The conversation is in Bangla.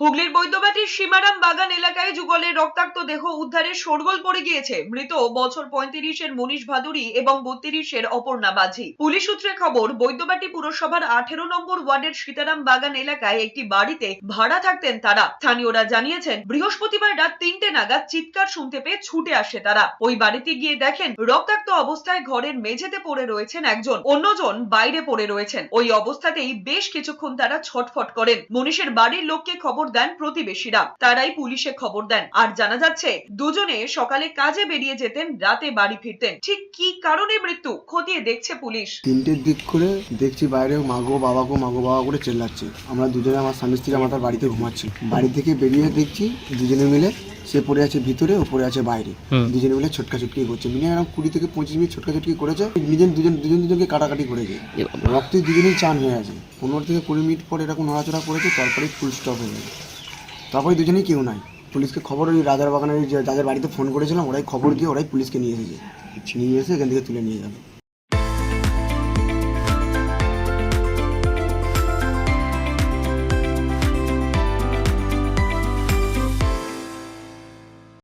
হুগলির বৈদ্যবাটির সীমারাম বাগান এলাকায় যুগলের রক্তাক্ত দেহ উদ্ধারে শোরগোল পড়ে গিয়েছে। মৃত বছর পঁয়ত্রিশের মনীষ ভাদুরী এবং বত্রিশের অপর্ণা বাঝি পুলিশ সূত্রে খবর, বৈদ্যবাটি পুরসভার আঠেরো নম্বর ওয়ার্ডের সীতারাম বাগান এলাকায় একটি বাড়িতে ভাড়া থাকতেন তারা। স্থানীয়রা জানিয়েছেন, বৃহস্পতিবার রাত তিনটে নাগাদ চিৎকার শুনতে পেয়ে ছুটে আসে তারা। ওই বাড়িতে গিয়ে দেখেন, রক্তাক্ত অবস্থায় ঘরের মেঝেতে পড়ে রয়েছেন একজন। অন্যজন বাইরে পড়ে রয়েছেন। ওই অবস্থাতেই বেশ কিছুক্ষণ তারা ছটফট করেন। মনীষের বাড়ির লোককে খবর দেন প্রতিবেশীরা। তারাই পুলিশে খবর দেন। আর জানা যাচ্ছে, দুজনে সকালে কাজে বেরিয়ে যেতেন, রাতে বাড়ি ফিরতেন। ঠিক কি কারণে মৃত্যু? খতিয়ে দেখছে পুলিশ। তিনটের দিক করে দেখছি বাইরে মাগো বাবাগো, মাগো বাবা করে চেল্লাচ্ছে। আমরা দুজনে, আমার স্বামী স্ত্রী, আমার বাড়িতে ঘুমাচ্ছি। বাড়ি থেকে বেরিয়ে দেখছি দুজনে মিলে সে পড়ে আছে ভিতরে ও পড়ে আছে বাইরে। দুজনে মিলে ছোটকা ছুটকি করছে মিনিমাম কুড়ি থেকে পঁচিশ মিনিট ছোটকা ছুটকি করেছে নিজের দুজন দুজন দুজনকে কাটাকাটি করেছে। রক্তে দুজনেই চান হয়ে আছে। পনেরো থেকে কুড়ি মিনিট পর এরকম নড়াচড়া করেছে তারপরে ফুল স্টপ হয়ে গেছে। তারপরে দুজনেই কেউ নাই। পুলিশকে খবর ওই রাজার বাগানের যে যাদের বাড়িতে ফোন করেছিলাম ওরাই খবর দিয়ে ওরাই পুলিশকে নিয়ে এসেছে। নিয়ে এসে এখান থেকে তুলে নিয়ে যাবে।